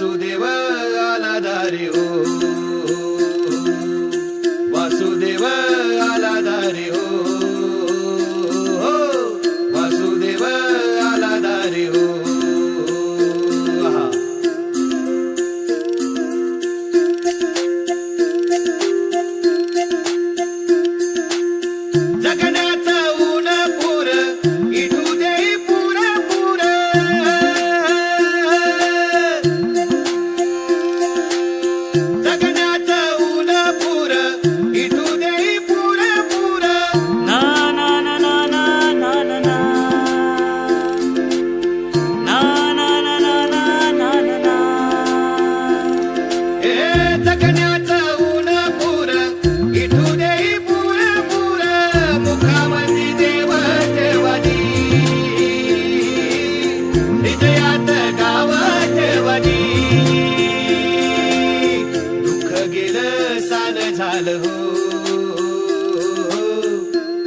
वासुदेव आला दारी ओ हो.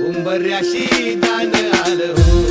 उंबऱ्याशी दान आलं हो.